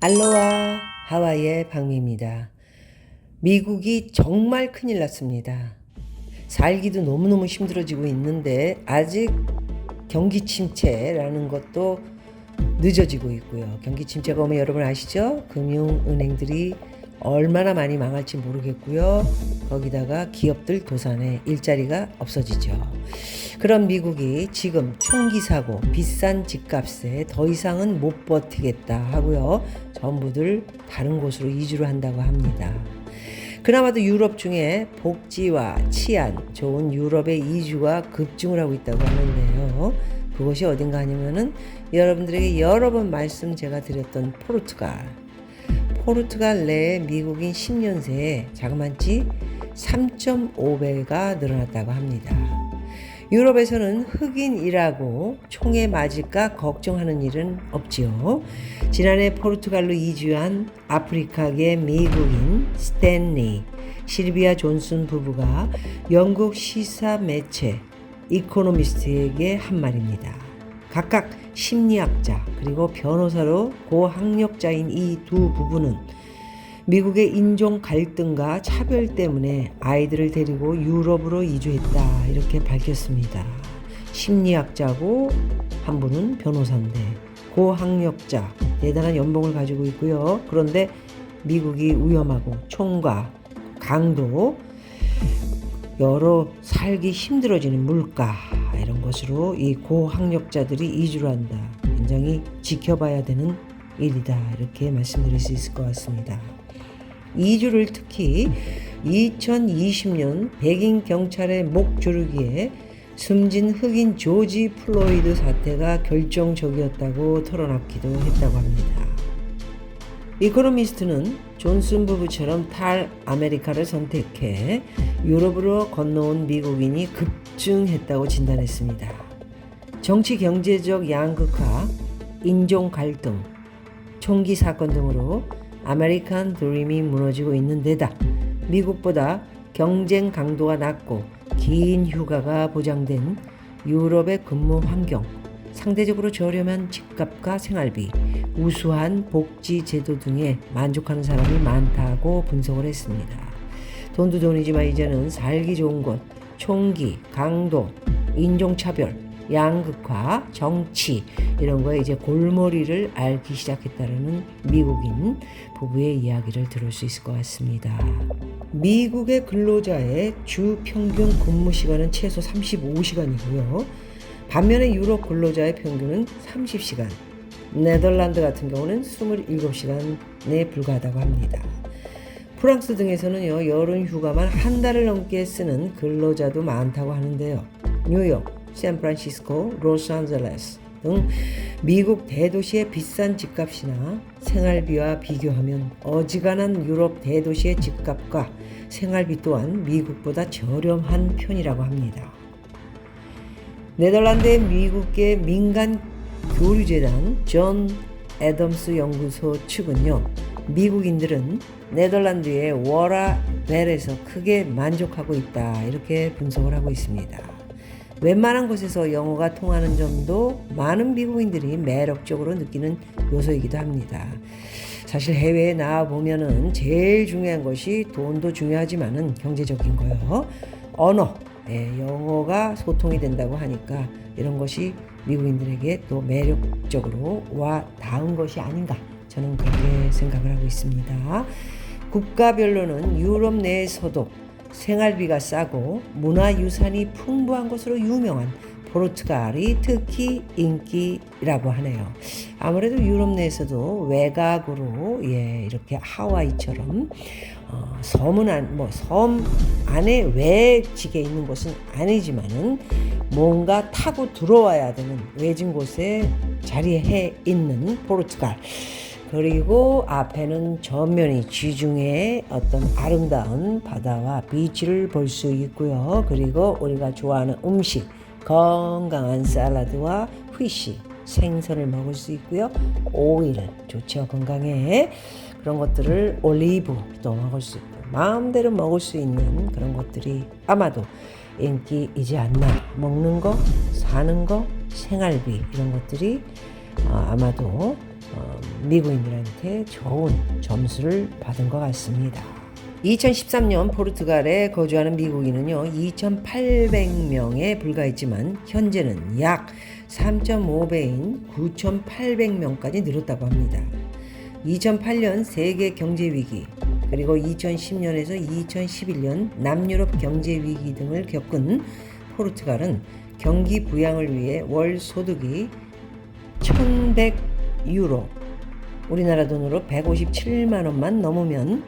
알로하 하와이의 박미입니다. 미국이 정말 큰일 났습니다. 살기도 너무너무 힘들어지고 있는데 아직 경기 침체라는 것도 늦어지고 있고요. 경기 침체가 오면 여러분 아시죠? 금융 은행들이 얼마나 많이 망할지 모르겠고요. 거기다가 기업들 도산에 일자리가 없어지죠. 그런 미국이 지금 총기 사고, 비싼 집값에 더 이상은 못 버티겠다 하고요. 전부들 다른 곳으로 이주를 한다고 합니다. 그나마도 유럽 중에 복지와 치안 좋은 유럽의 이주가 급증을 하고 있다고 하는데요. 그것이 어딘가 하냐면은 여러분들에게 여러 번 말씀 제가 드렸던 포르투갈. 포르투갈 내에 미국인 10년새에 자그만치 3.5배가 늘어났다고 합니다. 유럽에서는 흑인이라고 총에 맞을까 걱정하는 일은 없지요. 지난해 포르투갈로 이주한 아프리카계 미국인 스탠리, 실비아 존슨 부부가 영국 시사 매체 이코노미스트에게 한 말입니다. 각각 심리학자 그리고 변호사로 고학력자인 이 두 부부는 미국의 인종 갈등과 차별 때문에 아이들을 데리고 유럽으로 이주했다 이렇게 밝혔습니다. 심리학자고 한 분은 변호사인데 고학력자 대단한 연봉을 가지고 있고요. 그런데 미국이 위험하고 총과 강도 여러 살기 힘들어지는 물가 이런 것으로 이 고학력자들이 이주를 한다. 굉장히 지켜봐야 되는 일이다. 이렇게 말씀드릴 수 있을 것 같습니다. 이주를 특히 2020년 백인 경찰의 목 조르기에 숨진 흑인 조지 플로이드 사태가 결정적이었다고 털어놨기도 했다고 합니다. 이코노미스트는 존슨 부부처럼 탈 아메리카를 선택해 유럽으로 건너온 미국인이 급증했다고 진단했습니다. 정치 경제적 양극화, 인종 갈등, 총기 사건 등으로 아메리칸 드림이 무너지고 있는 데다 미국보다 경쟁 강도가 낮고 긴 휴가가 보장된 유럽의 근무 환경, 상대적으로 저렴한 집값과 생활비, 우수한 복지 제도 등에 만족하는 사람이 많다고 분석을 했습니다. 돈도 돈이지만 이제는 살기 좋은 곳, 총기, 강도, 인종차별, 양극화, 정치 이런 거에 이제 골머리를 앓기 시작했다는 미국인 부부의 이야기를 들을 수 있을 것 같습니다. 미국의 근로자의 주 평균 근무 시간은 최소 35시간이고요. 반면에 유럽 근로자의 평균은 30시간, 네덜란드 같은 경우는 27시간에 불과하다고 합니다. 프랑스 등에서는요, 여름 휴가만 한 달을 넘게 쓰는 근로자도 많다고 하는데요. 뉴욕, 샌프란시스코, 로스앤젤레스 등 미국 대도시의 비싼 집값이나 생활비와 비교하면 어지간한 유럽 대도시의 집값과 생활비 또한 미국보다 저렴한 편이라고 합니다. 네덜란드의 미국계 민간 교류재단 존 애덤스 연구소 측은요, 미국인들은 네덜란드의 워라 벨에서 크게 만족하고 있다 이렇게 분석을 하고 있습니다. 웬만한 곳에서 영어가 통하는 점도 많은 미국인들이 매력적으로 느끼는 요소이기도 합니다. 사실 해외에 나와 보면은 제일 중요한 것이 돈도 중요하지만은 경제적인 거요. 언어, 예, 영어가 소통이 된다고 하니까 이런 것이 미국인들에게 또 매력적으로 와 닿은 것이 아닌가 저는 그렇게 생각을 하고 있습니다. 국가별로는 유럽 내에서도 생활비가 싸고 문화유산이 풍부한 것으로 유명한 포르투갈이 특히 인기라고 하네요. 아무래도 유럽 내에서도 외곽으로 예 이렇게 하와이처럼 어, 섬은 안, 뭐 섬 안에 외지게 있는 곳은 아니지만은 뭔가 타고 들어와야 되는 외진 곳에 자리해 있는 포르투갈. 그리고 앞에는 전면이 지중해 어떤 아름다운 바다와 비치를 볼 수 있고요. 그리고 우리가 좋아하는 음식, 건강한 샐러드와 피쉬, 생선을 먹을 수 있고요. 오일 좋죠 건강에 그런 것들을 올리브도 먹을 수 있고 마음대로 먹을 수 있는 그런 것들이 아마도 인기이지 않나 먹는 거 사는 거 생활비 이런 것들이 어, 아마도 어, 미국인들한테 좋은 점수를 받은 것 같습니다. 2013년 포르투갈에 거주하는 미국인은요 2,800명에 불과했지만 현재는 약 3.5배인 9,800명까지 늘었다고 합니다. 2008년 세계 경제 위기 그리고 2010년에서 2011년 남유럽 경제 위기 등을 겪은 포르투갈은 경기 부양을 위해 월 소득이 1,100 유로 우리나라 돈으로 157만 원만 넘으면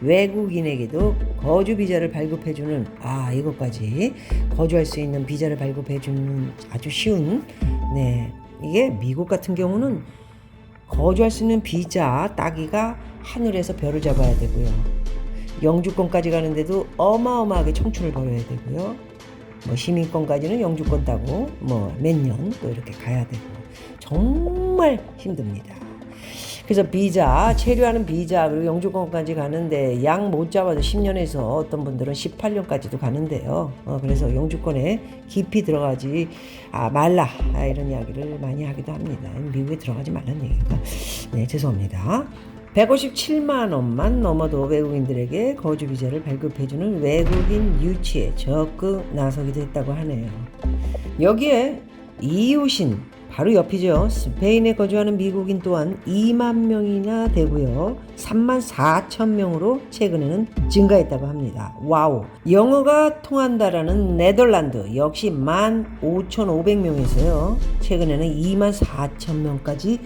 외국인에게도 거주 비자를 발급해주는 아 이것까지 거주할 수 있는 비자를 발급해주는 아주 쉬운 네. 이게 미국 같은 경우는 거주할 수 있는 비자 따기가 하늘에서 별을 잡아야 되고요. 영주권까지 가는데도 어마어마하게 청춘을 벌여야 되고요. 뭐 시민권까지는 영주권 따고 뭐 몇 년 또 이렇게 가야 되고 정말 힘듭니다. 그래서 비자, 체류하는 비자, 그리고 영주권까지 가는데 양 못 잡아도 10년에서 어떤 분들은 18년까지도 가는데요. 어, 그래서 영주권에 깊이 들어가지 아, 말라 아, 이런 이야기를 많이 하기도 합니다. 미국에 들어가지 말라는 얘기가 네 죄송합니다. 157만 원만 넘어도 외국인들에게 거주 비자를 발급해주는 외국인 유치에 적극 나서기도 했다고 하네요. 여기에 이웃인 바로 옆이죠. 스페인에 거주하는 미국인 또한 2만 명이나 되고요. 3만 4천 명으로 최근에는 증가했다고 합니다. 와우. 영어가 통한다라는 네덜란드 역시 1만 5,500명에서요. 최근에는 2만 4천 명까지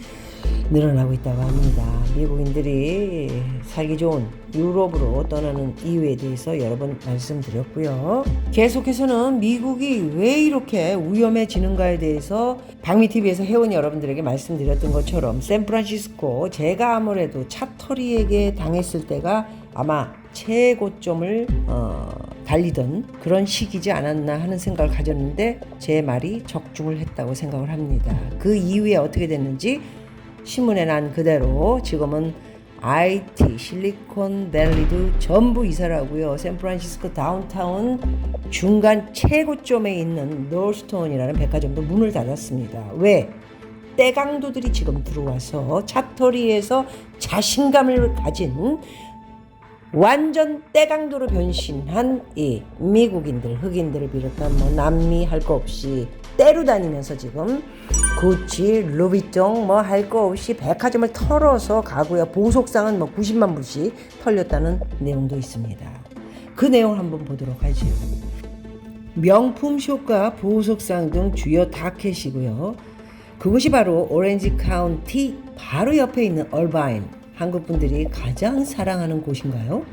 늘어나고 있다고 합니다. 미국인들이 살기 좋은 유럽으로 떠나는 이유에 대해서 여러 번 말씀드렸고요. 계속해서는 미국이 왜 이렇게 위험해지는가에 대해서 박미TV에서 회원 여러분들에게 말씀드렸던 것처럼 샌프란시스코 제가 아무래도 차터리에게 당했을 때가 아마 최고점을 어, 달리던 그런 시기지 않았나 하는 생각을 가졌는데 제 말이 적중을 했다고 생각을 합니다. 그 이후에 어떻게 됐는지 신문에 난 그대로 지금은 IT, 실리콘밸리도 전부 이사를 하고요. 샌프란시스코 다운타운 중간 최고점에 있는 노스톤이라는 백화점도 문을 닫았습니다. 왜? 떼강도들이 지금 들어와서 차터리에서 자신감을 가진 완전 떼강도로 변신한 이 미국인들, 흑인들을 비롯한 뭐 남미 할 거 없이 때로 다니면서 지금 구찌, 루비통 뭐 할 거 없이 백화점을 털어서 가고요. 보석상은 뭐 90만 불씩 털렸다는 내용도 있습니다. 그 내용을 한번 보도록 하죠. 명품 쇼과 보석상 등 주요 타켓이고요. 그곳이 바로 오렌지 카운티 바로 옆에 있는 얼바인 한국 분들이 가장 사랑하는 곳인가요?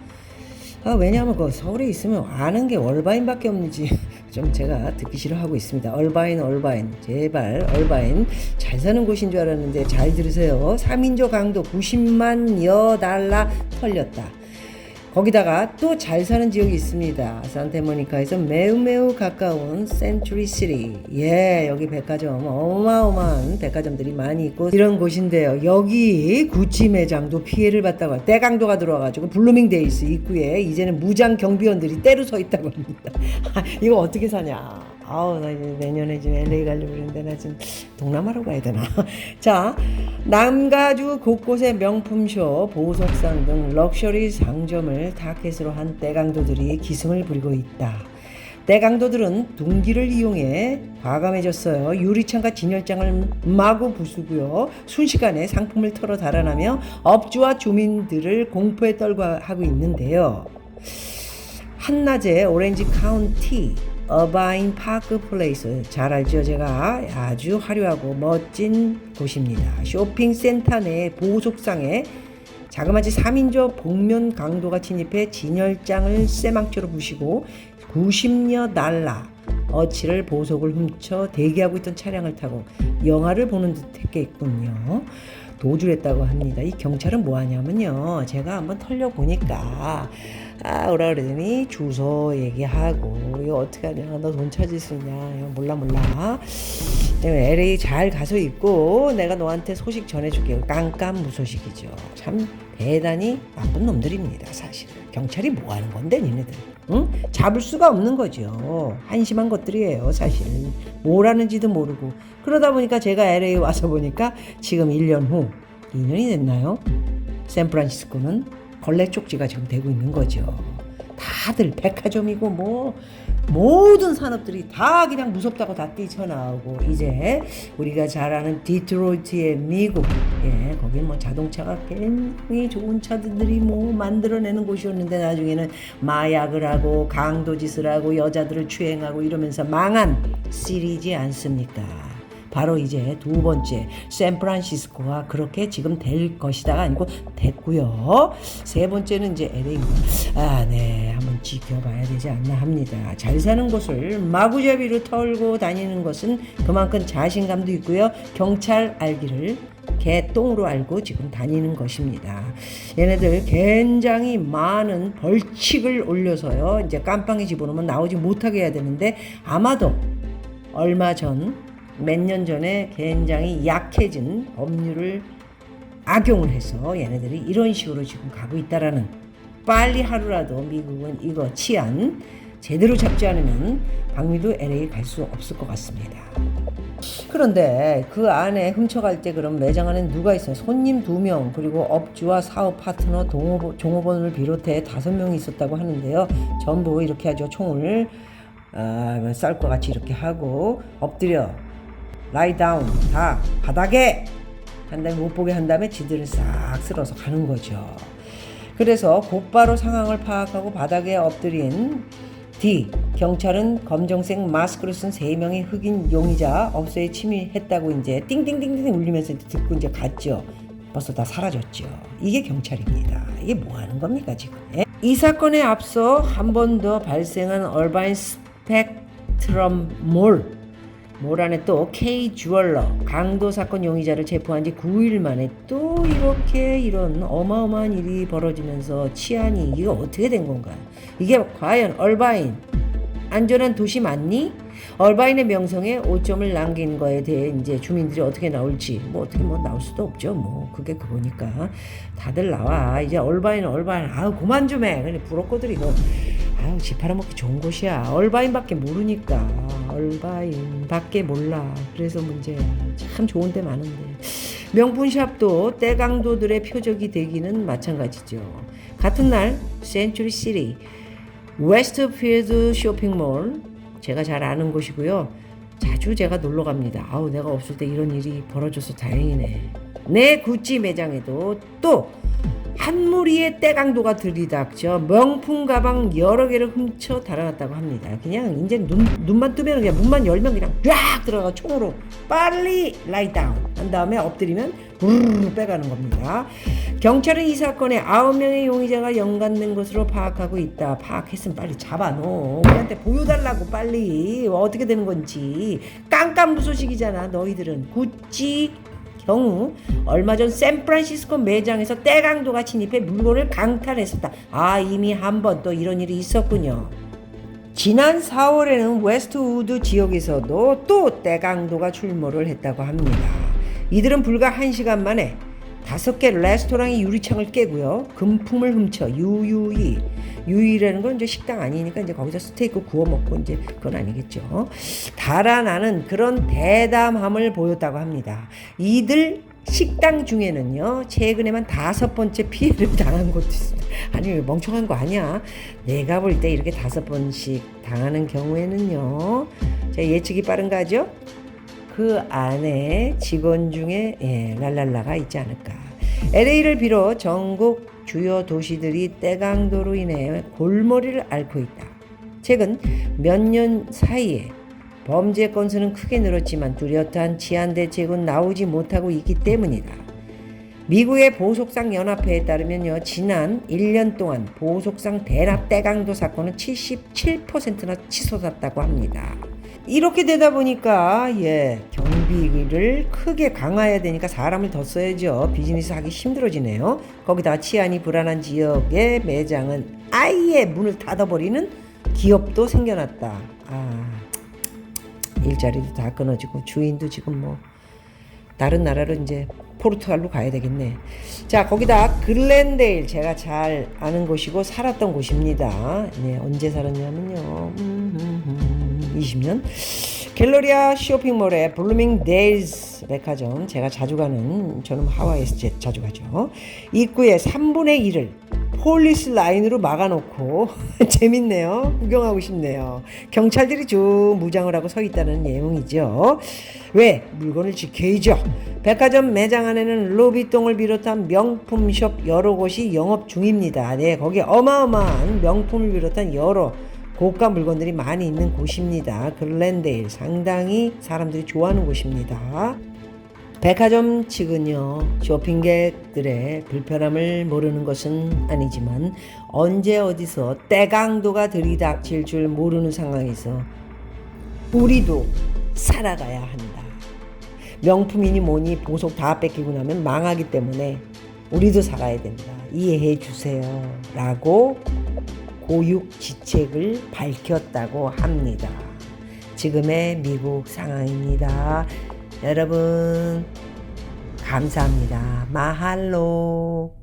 아, 왜냐하면 그 서울에 있으면 아는 게 얼바인밖에 없는지 좀 제가 듣기 싫어하고 있습니다. 얼바인, 얼바인, 제발 얼바인 잘 사는 곳인 줄 알았는데 잘 들으세요. 3인조 강도 90만 여 달러 털렸다. 거기다가 또 잘 사는 지역이 있습니다. 산타모니카에서 매우 매우 가까운 센츄리 시리. 예, 여기 백화점 어마어마한 백화점들이 많이 있고 이런 곳인데요. 여기 구찌 매장도 피해를 봤다고 대강도가 들어와가지고 블루밍데이스 입구에 이제는 무장 경비원들이 때로 서 있다고 합니다. 이거 어떻게 사냐? 아우 나 이제 내년에 지금 LA 가려고 그러는데 나 지금 동남아로 가야 되나? 자 남가주 곳곳에 명품쇼, 보석상 등 럭셔리 상점을 타켓으로 한 떼강도들이 기승을 부리고 있다. 떼강도들은 둥기를 이용해 과감해졌어요. 유리창과 진열장을 마구 부수고요. 순식간에 상품을 털어 달아나며 업주와 주민들을 공포에 떨고 하고 있는데요. 한낮에 오렌지 카운티 어바인 파크 플레이스. 잘 알죠? 제가 아주 화려하고 멋진 곳입니다. 쇼핑센터 내 보석상에 자그마치 3인조 복면 강도가 침입해 진열장을 쇠망치로 부시고 90여 달러 어치를 보석을 훔쳐 대기하고 있던 차량을 타고 영화를 보는 듯 했겠군요 도주를 했다고 합니다. 이 경찰은 뭐 하냐면요. 제가 한번 털려 보니까 아 오라 그러더니 주소 얘기하고 이거 어떻게 하냐. 너 돈 찾을 수 있냐. 몰라 몰라 LA 잘 가서 있고 내가 너한테 소식 전해줄게. 깜깜 무소식이죠. 참 대단히 나쁜 놈들입니다 사실. 경찰이 뭐 하는 건데 니네들? 응? 잡을 수가 없는 거죠. 한심한 것들이에요 사실. 뭘 하는지도 모르고. 그러다 보니까 제가 LA 와서 보니까 지금 1년 후 2년이 됐나요? 샌프란시스코는 걸레 쪽지가 지금 되고 있는 거죠. 다들 백화점이고 뭐 모든 산업들이 다 그냥 무섭다고 다 뛰쳐나오고 이제 우리가 잘 아는 디트로이트의 미국 예 거기 뭐 자동차가 굉장히 좋은 차들이 뭐 만들어내는 곳이었는데 나중에는 마약을 하고 강도짓을 하고 여자들을 추행하고 이러면서 망한 시리지 않습니까? 바로 이제 두 번째 샌프란시스코가 그렇게 지금 될 것이다가 아니고 됐고요. 세 번째는 이제 LA입니다. 아, 네. 한번 지켜봐야 되지 않나 합니다. 잘 사는 곳을 마구잡이로 털고 다니는 것은 그만큼 자신감도 있고요. 경찰 알기를 개똥으로 알고 지금 다니는 것입니다. 얘네들 굉장히 많은 벌칙을 올려서요. 이제 깜빵에 집어넣으면 나오지 못하게 해야 되는데 아마도 얼마 전 몇 년 전에 굉장히 약해진 법률을 악용을 해서 얘네들이 이런 식으로 지금 가고 있다라는 빨리 하루라도 미국은 이거 치안 제대로 잡지 않으면 박미도 LA 갈 수 없을 것 같습니다. 그런데 그 안에 훔쳐갈 때 그럼 매장 안에 누가 있어요? 손님 두 명 그리고 업주와 사업 파트너 동호보, 종업원을 비롯해 다섯 명이 있었다고 하는데요. 전부 이렇게 하죠. 총을 아, 쌀것 같이 이렇게 하고 엎드려 라이 다운 다 바닥에 한 다음에 못 보게 한 다음에 지들을 싹 쓸어서 가는 거죠. 그래서 곧바로 상황을 파악하고 바닥에 엎드린 D 경찰은 검정색 마스크를 쓴 세 명의 흑인 용의자 업소에 침입했다고 이제 띵띵띵띵 울리면서 듣고 이제 갔죠. 벌써 다 사라졌죠. 이게 경찰입니다. 이게 뭐 하는 겁니까 지금? 예? 이 사건에 앞서 한 번 더 발생한 얼바인 스펙트럼 몰 모란에 또 K 주얼러 강도 사건 용의자를 체포한 지 9일 만에 또 이렇게 이런 어마어마한 일이 벌어지면서 치안이 이게 어떻게 된 건가? 이게 과연 얼바인 안전한 도시 맞니? 얼바인의 명성에 오점을 남긴 거에 대해 이제 주민들이 어떻게 나올지 뭐 어떻게 뭐 나올 수도 없죠. 뭐 그게 그거니까 다들 나와 이제 얼바인 얼바인 아우 그만 좀 해. 그래 부럽거들 이거 아우 집 팔아먹기 좋은 곳이야. 얼바인밖에 모르니까 얼바인밖에 몰라. 그래서 문제야. 참 좋은 데 많은데 명품샵도 때강도들의 표적이 되기는 마찬가지죠. 같은 날 센츄리 시리 웨스트필드 쇼핑몰 제가 잘 아는 곳이고요. 자주 제가 놀러 갑니다. 아우 내가 없을 때 이런 일이 벌어져서 다행이네. 내 구찌 매장에도 또 한 무리의 때강도가 들이닥쳐 명품 가방 여러 개를 훔쳐 달아났다고 합니다. 그냥 이제 눈, 눈만 뜨면 그냥 문만 열면 그냥 쫙 들어가 총으로 빨리 라이 다운 한 다음에 엎드리면 부르르 빼가는 겁니다. 경찰은 이 사건에 아홉 명의 용의자가 연관된 것으로 파악하고 있다. 파악했으면 빨리 잡아놓어. 우리한테 보여달라고 빨리 어떻게 되는 건지 깜깜무소식이잖아. 너희들은 구찌 경우 얼마 전 샌프란시스코 매장에서 때강도가 침입해 물건을 강탈했었다. 아 이미 한 번 또 이런 일이 있었군요. 지난 4월에는 웨스트우드 지역에서도 또 때강도가 출몰을 했다고 합니다. 이들은 불과 1시간 만에 다섯 개 레스토랑의 유리창을 깨고요. 금품을 훔쳐 유유히 유유라는 건 이제 식당 아니니까 이제 거기서 스테이크 구워 먹고 이제 그건 아니겠죠. 달아나는 그런 대담함을 보였다고 합니다. 이들 식당 중에는요 최근에만 다섯 번째 피해를 당한 곳도 있습니다. 아니 멍청한 거 아니야? 내가 볼 때 이렇게 다섯 번씩 당하는 경우에는요 제 예측이 빠른가죠? 그 안에 직원 중에 예, 랄랄라가 있지 않을까. LA를 비롯 전국 주요 도시들이 때강도로 인해 골머리를 앓고 있다. 최근 몇 년 사이에 범죄 건수는 크게 늘었지만 뚜렷한 치안 대책은 나오지 못하고 있기 때문이다. 미국의 보석상 연합회에 따르면요, 지난 1년 동안 보석상 대납 때강도 사건은 77%나 치솟았다고 합니다. 이렇게 되다 보니까 예 경비를 크게 강화해야 되니까 사람을 더 써야죠 비즈니스 하기 힘들어지네요 거기다 치안이 불안한 지역의 매장은 아예 문을 닫아버리는 기업도 생겨났다 아 일자리도 다 끊어지고 주인도 지금 뭐 다른 나라로 이제 포르투갈로 가야 되겠네. 자, 거기다 글렌데일 제가 잘 아는 곳이고 살았던 곳입니다. 네, 언제 살았냐면요. 음, 음, 음, 20년. 갤러리아 쇼핑몰의 블루밍데일즈 백화점 제가 자주 가는 저는 하와이에서 제- 자주 가죠. 입구에 3분의 1을 폴리스 라인으로 막아놓고 재밌네요. 구경하고 싶네요. 경찰들이 쭉 무장을 하고 서 있다는 내용이죠. 왜 물건을 지켜야죠. 백화점 매장 안에는 루비통을 비롯한 명품숍 여러 곳이 영업 중입니다. 네, 거기 어마어마한 명품을 비롯한 여러 고가 물건들이 많이 있는 곳입니다. 글렌데일 상당히 사람들이 좋아하는 곳입니다. 백화점 측은요 쇼핑객들의 불편함을 모르는 것은 아니지만 언제 어디서 때강도가 들이닥칠 줄 모르는 상황에서 우리도 살아가야 한다. 명품이니 뭐니 보석 다 뺏기고 나면 망하기 때문에 우리도 살아야 된다. 이해해 주세요. 라고 고육지책을 밝혔다고 합니다. 지금의 미국 상황입니다. 여러분, 감사합니다. 마할로.